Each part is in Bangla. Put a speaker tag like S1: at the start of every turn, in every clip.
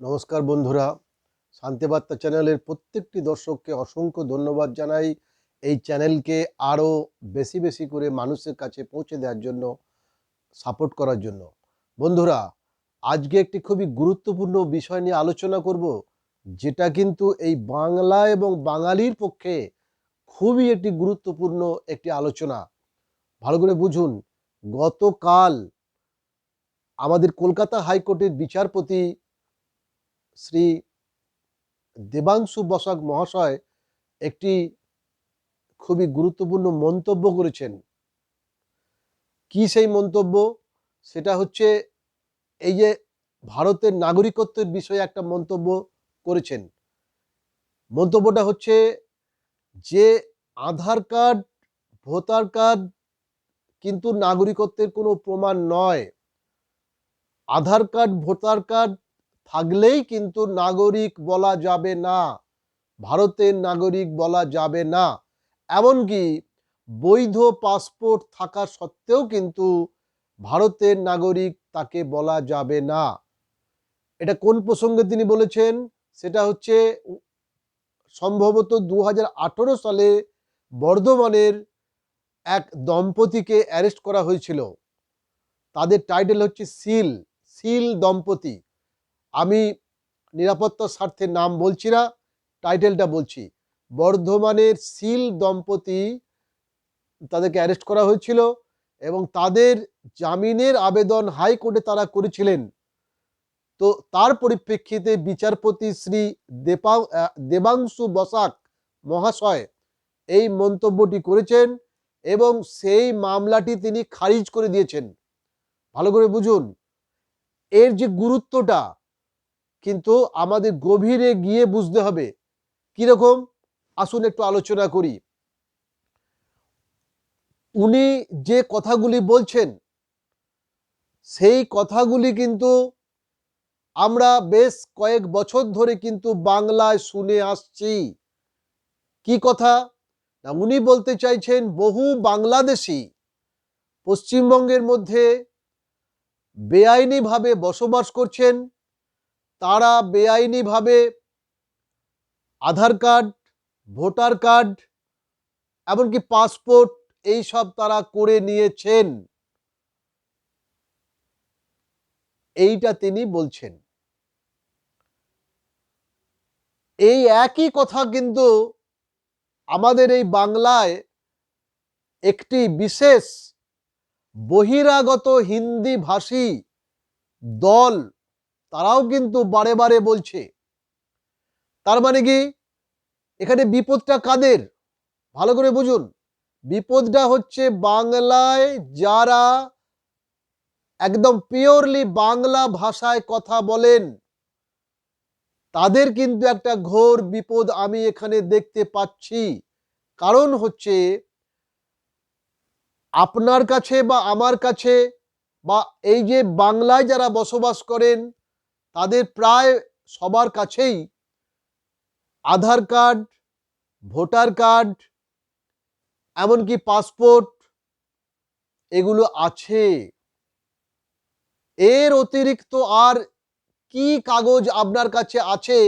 S1: নমস্কার বন্ধুরা। শান্তিবার্তা চ্যানেলের প্রত্যেকটি দর্শককে অসংখ্য ধন্যবাদ জানাই। এই চ্যানেলকে আরও বেশি বেশি করে মানুষের কাছে পৌঁছে দেওয়ার জন্য, সাপোর্ট করার জন্য। বন্ধুরা, আজকে একটি খুবই গুরুত্বপূর্ণ বিষয় নিয়ে আলোচনা করব, যেটা কিন্তু এই বাংলা এবং বাঙালির পক্ষে খুবই একটি গুরুত্বপূর্ণ একটি আলোচনা। ভালো করে বুঝুন, গতকাল আমাদের কলকাতা হাইকোর্টের বিচারপতি শ্রী দেবাংশু বসাক মহাশয় একটি খুবই গুরুত্বপূর্ণ মন্তব্য করেছেন। কি সেই মন্তব্য? সেটা হচ্ছে এই যে ভারতের নাগরিকত্বের বিষয়ে একটা মন্তব্য করেছেন। মন্তব্যটা হচ্ছে যে আধার কার্ড, ভোটার কার্ড কিন্তু নাগরিকত্বের কোনো প্রমাণ নয়। আধার কার্ড, ভোটার কার্ড থাকলেই কিন্তু নাগরিক বলা যাবে না। ভারতের নাগরিক বলা যাবে না। এমনকি বৈধ পাসপোর্ট থাকা সত্ত্বেও কিন্তু ভারতের নাগরিক তাকে বলা যাবে না। এটা কোন প্রসঙ্গে তিনি বলেছেন? সেটা হচ্ছে সম্ভবত দু হাজার আঠেরো সালে বর্ধমানের এক দম্পতিকে অ্যারেস্ট করা হয়েছিল। তাদের টাইটেল হচ্ছে সিল। সিল দম্পতি। আমি নিরাপত্তার স্বার্থে নাম বলছি না, টাইটেলটা বলছি। বর্ধমানের সিল দম্পতি তাদেরকে অ্যারেস্ট করা হয়েছিল এবং তাদের জামিনের আবেদন হাইকোর্টে তারা করেছিলেন। তো তার পরিপ্রেক্ষিতে বিচারপতি শ্রী দেপা দেবাংশু বসাক মহাশয় এই মন্তব্যটি করেছেন এবং সেই মামলাটি তিনি খারিজ করে দিয়েছেন। ভালো করে বুঝুন। এর যে গুরুত্বটা, কিন্তু আমাদের গভীরে গিয়ে বুঝতে হবে কীরকম। আসুন একটু আলোচনা করি। উনি যে কথাগুলি বলছেন, সেই কথাগুলি কিন্তু আমরা বেশ কয়েক বছর ধরে কিন্তু বাংলায় শুনে আসছি। কি কথা? না, উনি বলতে চাইছেন বহু বাংলাদেশি পশ্চিমবঙ্গের মধ্যে বেআইনিভাবে বসবাস করছেন, তারা বেআইনিভাবে আধার কার্ড, ভোটার কার্ড, এমনকি পাসপোর্ট এই সব তারা করে নিয়েছেন। এইটা তিনি বলছেন। এই একই কথা কিন্তু আমাদের এই বাংলায় একটি বিশেষ বহিরাগত হিন্দি ভাষী দল, তারাও কিন্তু বারে বারে বলছে। তার মানে কি? এখানে বিপদটা কাদের? ভালো করে বুঝুন। বিপদটা হচ্ছে বাংলায় যারা একদম পিওরলি বাংলা ভাষায় কথা বলেন। তাদের কিন্তু একটা ঘোর বিপদ আমি এখানে দেখতে পাচ্ছি। কারণ হচ্ছে আপনার কাছে বা আমার কাছে বা এই যে বাংলায় যারা বসবাস করেন, তাদের প্রায় সবার কাছেই আধার কার্ড, ভোটার কার্ড, এমনকি পাসপোর্ট এগুলো আছে। এর অতিরিক্ত আর কি কাগজ আপনার কাছে আছে,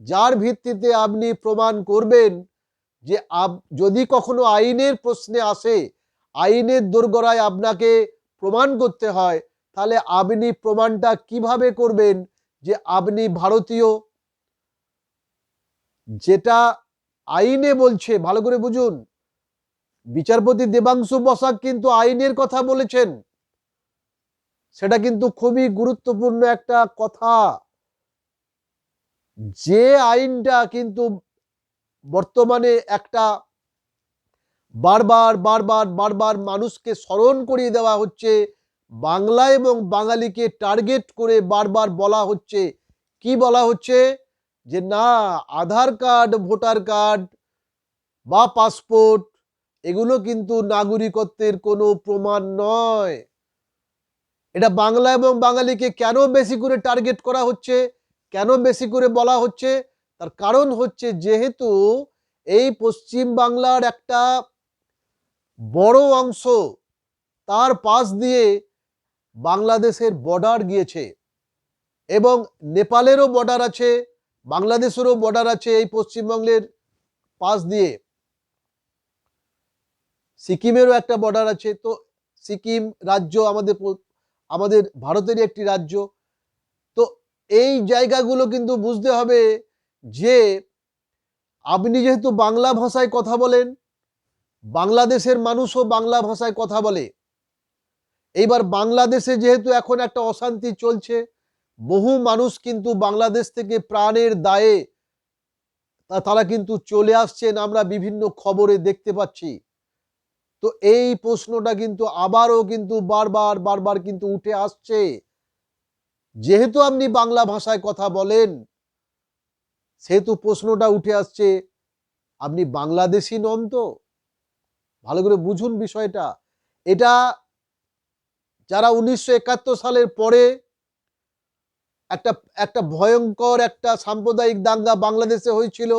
S1: যার ভিত্তিতে আপনি প্রমাণ করবেন যে যদি কখনো আইনের প্রশ্নে আসে আইনের দোরগোড়ায় আপনাকে প্রমাণ করতে হয়। তাহলে আপনি প্রমাণটা কীভাবে করবেন যে আপনি ভারতীয়? যেটা আইনে বলছে, ভালো করে বুঝুন। বিচারপতি দেবাংশু বসাক কিন্তু আইনের কথা বলেছেন। সেটা কিন্তু খুবই গুরুত্বপূর্ণ একটা কথা। যে আইনটা কিন্তু বর্তমানে একটা বারবার বারবার বারবার মানুষকে স্মরণ করিয়ে দেওয়া হচ্ছে। বাংলা এবং বাঙালিকে টার্গেট করে বারবার বলা হচ্ছে। কি বলা হচ্ছে? যে না, আধার কার্ড, ভোটার কার্ড বা পাসপোর্ট, এগুলো কিন্তু নাগরিকত্বের কোনো প্রমাণ নয়। এটা বাংলা এবং বাঙালিকে কেন বেশি করে টার্গেট করা হচ্ছে? কেন বেশি করে বলা হচ্ছে? তার কারণ হচ্ছে যেহেতু এই পশ্চিম বাংলার একটা বড় অংশ তার পাশ দিয়ে বাংলাদেশের বর্ডার গিয়েছে এবং নেপালেরও বর্ডার আছে, বাংলাদেশেরও বর্ডার আছে এই পশ্চিমবঙ্গের পাশ দিয়ে। সিকিমেরও একটা বর্ডার আছে, তো সিকিম রাজ্য আমাদের আমাদের ভারতেরই একটি রাজ্য। তো এই জায়গাগুলো কিন্তু বুঝতে হবে যে আপনি যেহেতু বাংলা ভাষায় কথা বলেন বাংলাদেশের মানুষও বাংলা ভাষায় কথা বলে। এইবার বাংলাদেশে যেহেতু এখন একটা অশান্তি চলছে, বহু মানুষ কিন্তু বাংলাদেশ থেকে প্রাণের দায়ে তারা কিন্তু চলে আসছেন আমরা বিভিন্ন খবরে দেখতে পাচ্ছি। তো এই প্রশ্নটা কিন্তু আবারও কিন্তু বারবার বারবার কিন্তু উঠে আসছে। যেহেতু আপনি বাংলা ভাষায় কথা বলেন, সেহেতু প্রশ্নটা উঠে আসছে, আপনি বাংলাদেশি নন তো? ভালো করে বুঝুন বিষয়টা। এটা যারা উনিশশো একাত্তর সালের পরে একটা একটা ভয়ঙ্কর একটা সাম্প্রদায়িক দাঙ্গা বাংলাদেশে হয়েছিল,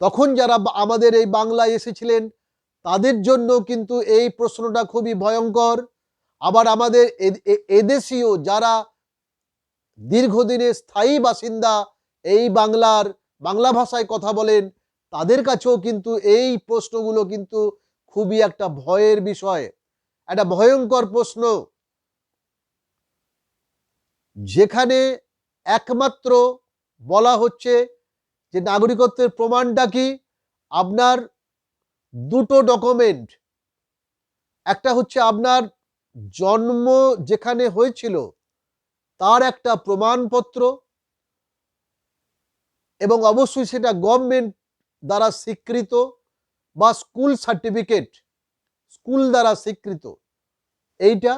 S1: তখন যারা আমাদের এই বাংলায় এসেছিলেন, তাদের জন্য কিন্তু এই প্রশ্নটা খুবই ভয়ঙ্কর। আবার আমাদের এদেশীয় যারা দীর্ঘদিনের স্থায়ী বাসিন্দা এই বাংলার, বাংলা ভাষায় কথা বলেন তাদের কাছেও কিন্তু এই প্রশ্নগুলো কিন্তু খুবই একটা ভয়ের বিষয়, একটা ভয়ঙ্কর প্রশ্ন। যেখানে একমাত্র বলা হচ্ছে যে নাগরিকত্বের প্রমাণটা কি? আপনার দুটো ডকুমেন্ট একটা হচ্ছে আপনার জন্ম যেখানে হয়েছিল, তার একটা প্রমাণপত্র এবং অবশ্যই সেটা গভর্নমেন্ট দ্বারা স্বীকৃত বা স্কুল সার্টিফিকেট, স্কুল দ্বারা স্বীকৃত। এইটা।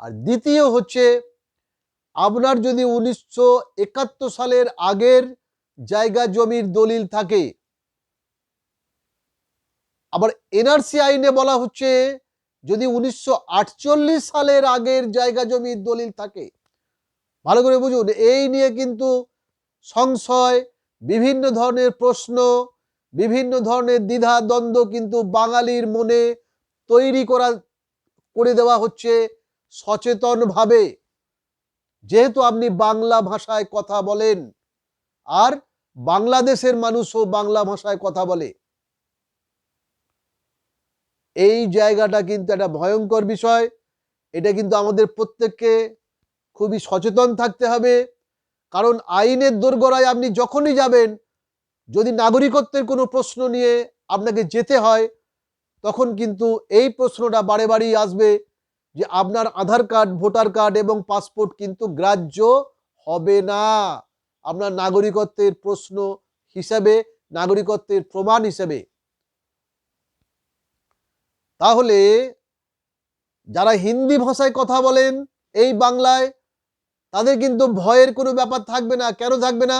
S1: আর দ্বিতীয় হচ্ছে, আপনার যদি উনিশশো একাত্তর সালের আগের জায়গা জমির দলিল থাকে, আবার এনআরসি আইনে বলা হচ্ছে, যদি উনিশশো আটচল্লিশ সালের আগের জায়গা জমির দলিল থাকে, ভালো করে বুঝুন, এই নিয়ে কিন্তু সংশয়, বিভিন্ন ধরনের প্রশ্ন বিভিন্ন ধরনের দ্বিধা, দ্বন্দ্ব কিন্তু বাঙালির মনে তৈরি করা, করে দেওয়া হচ্ছে সচেতনভাবে। যেহেতু আপনি বাংলা ভাষায় কথা বলেন, আর বাংলাদেশের মানুষও বাংলা ভাষায় কথা বলে, এই জায়গাটা কিন্তু একটা ভয়ঙ্কর বিষয়। এটা কিন্তু আমাদের প্রত্যেককে খুবই সচেতন থাকতে হবে, কারণ আইনের দোরগোড়ায় আপনি যখনই যাবেন যদি নাগরিকত্বের কোনো প্রশ্ন নিয়ে আপনাকে যেতে হয়, তখন কিন্তু এই প্রশ্নটা বারে বারেই আসবে যে আপনার আধার কার্ড, ভোটার কার্ড এবং পাসপোর্ট কিন্তু গ্রাহ্য হবে না। আপনার নাগরিকত্বের প্রশ্ন হিসাবে, নাগরিকত্বের প্রমাণ হিসেবে। তাহলে যারা হিন্দি ভাষায় কথা বলেন এই বাংলায়, তাদের কিন্তু ভয়ের কোনো ব্যাপার থাকবে না। কেন থাকবে না?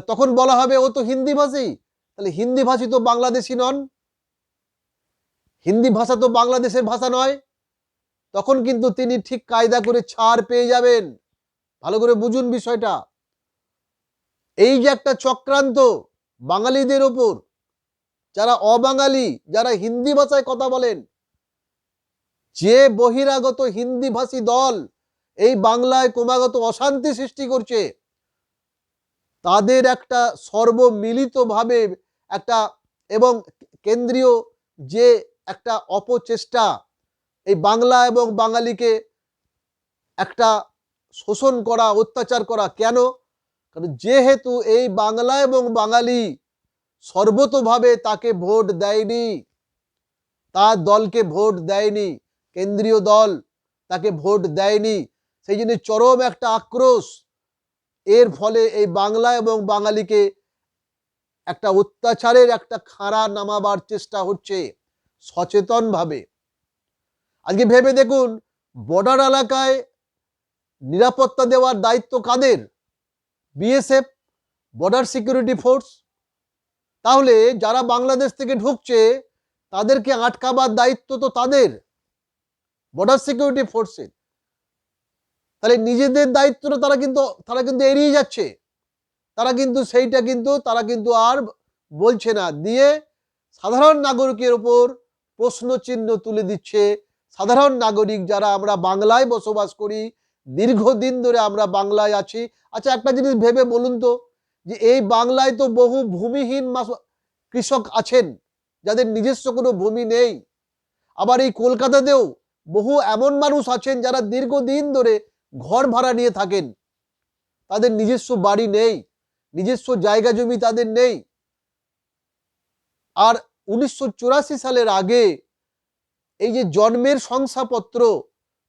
S1: তখন বলা হবে ও তো হিন্দি ভাষী তাহলে হিন্দি ভাষী তো বাংলাদেশি নন। হিন্দি ভাষা তো বাংলাদেশের ভাষা নয়। তখন কিন্তু তিনি ঠিক কায়দা করে ছাড় পেয়ে যাবেন। ভালো করে বুঝুন বিষয়টা। এই যে একটা চক্রান্ত বাঙালিদের ওপর, যারা অবাঙালি, যারা হিন্দি ভাষায় কথা বলেন, যে বহিরাগত হিন্দি ভাষী দল এই বাংলায় ক্রমাগত অশান্তি সৃষ্টি করছে তাদের একটা সর্বমিলিতভাবে একটা এবং কেন্দ্রীয় যে একটা অপচেষ্টা, এই বাংলা এবং বাঙালিকে একটা শোষণ করা, অত্যাচার করা, কেন? কারণ যেহেতু এই বাংলা এবং বাঙালি সর্বতভাবে তাকে ভোট দেয়নি, তার দলকে ভোট দেয়নি, কেন্দ্রীয় দল তাকে ভোট দেয়নি, সেই জন্য চরম একটা আক্রোশ এর ফলে এই বাংলা এবং বাঙালিকে একটা অত্যাচারের একটা খাঁড়া নামাবার চেষ্টা হচ্ছে সচেতনভাবে। আজকে ভেবে দেখুন, বর্ডার এলাকায় নিরাপত্তা দেওয়ার দায়িত্ব কাদের? BSF, border security force? তাহলে যারা বাংলাদেশ থেকে ঢুকছে, তাদেরকে আটকাবার দায়িত্ব তো তাদের, বর্ডার সিকিউরিটি ফোর্সের। তাহলে নিজেদের দায়িত্বটা তারা কিন্তু তারা কিন্তু এড়িয়ে যাচ্ছে। তারা কিন্তু সেইটা কিন্তু, তারা কিন্তু আর বলছে না। দিয়ে সাধারণ নাগরিকের ওপর প্রশ্ন চিহ্ন তুলে দিচ্ছে। সাধারণ নাগরিক যারা আমরা বাংলায় বসবাস করি, দীর্ঘদিন ধরে আমরা বাংলায় আছি। আচ্ছা একটা জিনিস ভেবে বলুন তো, যে এই বাংলায় তো বহু ভূমিহীন কৃষক আছেন, যাদের নিজস্ব কোনো ভূমি নেই। আবার এই কলকাতাতেও বহু এমন মানুষ আছেন যারা দীর্ঘদিন ধরে ঘর ভাড়া নিয়ে থাকেন। তাদের নিজস্ব বাড়ি নেই, নিজস্ব জায়গা জমি তাদের নেই। আর উনিশশো চুরাশি সালের আগে এই যে জন্মের শংসাপত্র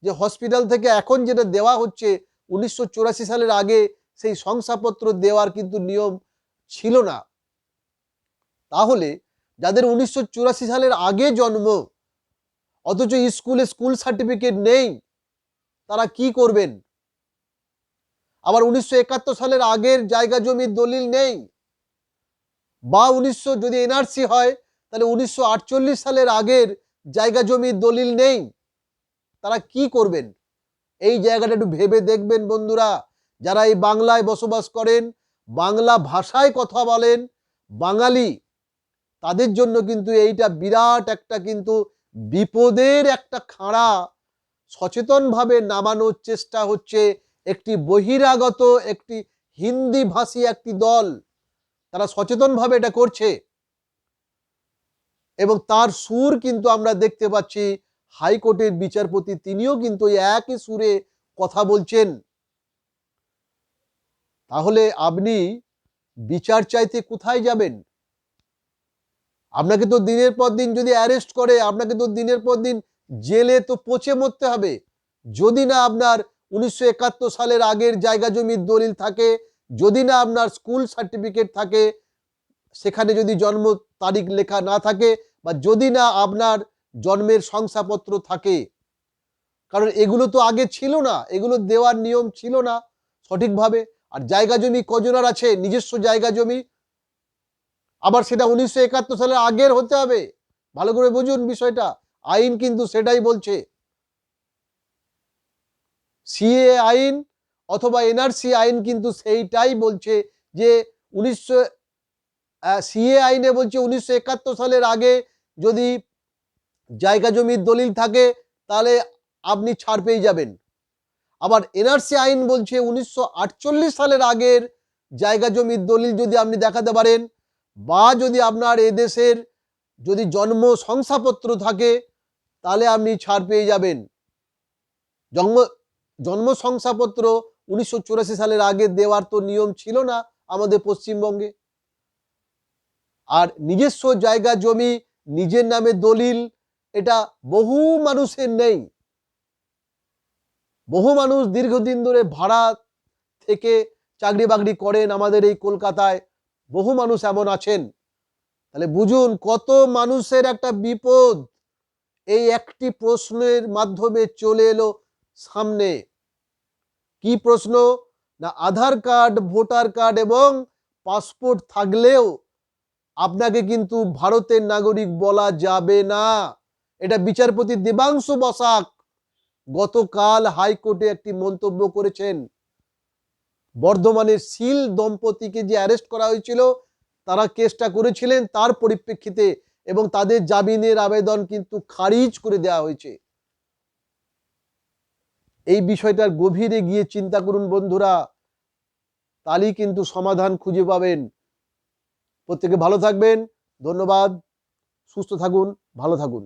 S1: যে হসপিটাল থেকে এখন যেটা দেওয়া হচ্ছে, উনিশশো চুরাশি সালের আগে সেই শংসাপত্র দেওয়ার কিন্তু নিয়ম ছিল না। তাহলে যাদের উনিশশো চুরাশি সালের আগে জন্ম, অথচ স্কুলে স্কুল সার্টিফিকেট নেই তারা কি করবেন? আবার উনিশশো একাত্তর সালের আগের জায়গা জমির দলিল নেই। বা উনিশশো যদি এনআরসি হয়, তাহলে উনিশশো আটচল্লিশ সালের আগের জায়গা জমির দলিল নেই। তারা কি করবেন? এই জায়গাটা একটু ভেবে দেখবেন বন্ধুরা। যারা এই বাংলায় বসবাস করেন, বাংলা ভাষায় কথা বলেন, বাঙালি, তাদের জন্য কিন্তু এইটা বিরাট একটা কিন্তু বিপদের একটা খাঁড়া। সচেতনভাবে নামানোর চেষ্টা হচ্ছে একটি বহিরাগত, একটি হিন্দি ভাষী একটি দল। তারা সচেতনভাবে এটা করছে। এবং তার সুর কিন্তু আমরা দেখতে পাচ্ছি, হাইকোর্টের বিচারপতি তিনিও কিন্তু একই সুরে কথা বলছেন। তাহলে আপনি বিচার চাইতে কোথায় যাবেন? আপনাকে তো দিনের পর দিন যদি অ্যারেস্ট করে, আপনাকে তো দিনের পর দিন জেলে তো পচে মরতে হবে। যদি না আপনার উনিশশো একাত্তর সালের আগের জায়গা জমির দলিল থাকে, যদি না আপনার স্কুল সার্টিফিকেট থাকে, সেখানে যদি জন্ম তারিখ লেখা না থাকে বা যদি না আপনার জন্মের শংসাপত্র থাকে। কারণ এগুলো তো আগে ছিল না, এগুলো দেওয়ার নিয়ম ছিল না সঠিকভাবে। আর জায়গা জমি কজনার আছে? নিজস্ব জায়গা জমি। আবার সেটা উনিশশো একাত্তর সালের আগের হতে হবে। ভালো করে বুঝুন বিষয়টা। আইন কিন্তু সেটাই বলছে। সিএ আইন অথবা এনআরসি আইন কিন্তু সেইটাই বলছে যে উনিশশো সিএ আইনে বলছে উনিশশো একাত্তর সালের আগে যদি জায়গা জমির দলিল থাকে তাহলে আপনি ছাড় পেয়ে যাবেন। আবার এনআরসি আইন বলছে উনিশশো আটচল্লিশ সালের আগের জায়গা জমির দলিল যদি আপনি দেখাতে পারেন বা যদি আপনার এদেশের যদি জন্ম শংসাপত্র থাকে তাহলে আপনি ছাড় পেয়ে যাবেন। জন্ম জন্ম শংসাপত্র উনিশশো চুরাশি সালের আগে দেওয়ার তো নিয়ম ছিল না আমাদের পশ্চিমবঙ্গে। আর নিজস্ব জায়গা, জমি, নিজের নামে দলিল, এটা বহু মানুষের নেই। বহু মানুষ দীর্ঘদিন ধরে ভাড়া থেকে চাকরি বাকরি করেন আমাদের এই কলকাতায়। বহু মানুষ এমন আছেন। তাহলে বুঝুন কত মানুষের একটা বিপদ। এই একটি প্রশ্নের মাধ্যমে চলে এলো সামনে। কি প্রশ্ন? না আধার কার্ড, ভোটার কার্ড এবং পাসপোর্ট থাকলেও আপনাকে কিন্তু ভারতের নাগরিক বলা যাবে না। এটা বিচারপতি দেবাংশু বসাক গতকাল হাইকোর্টে একটি মন্তব্য করেছেন। বর্ধমানের শীল দম্পতিকে যে অ্যারেস্ট করা হয়েছিল, তারা কেসটা করেছিলেন, তার পরিপ্রেক্ষিতে এবং তাদের জামিনের আবেদন কিন্তু খারিজ করে দেওয়া হয়েছে। এই বিষয়টার গভীরে গিয়ে চিন্তা করুন বন্ধুরা, তাহলেই কিন্তু সমাধান খুঁজে পাবেন। প্রত্যেকে ভালো থাকবেন, ধন্যবাদ, সুস্থ থাকুন, ভালো থাকুন।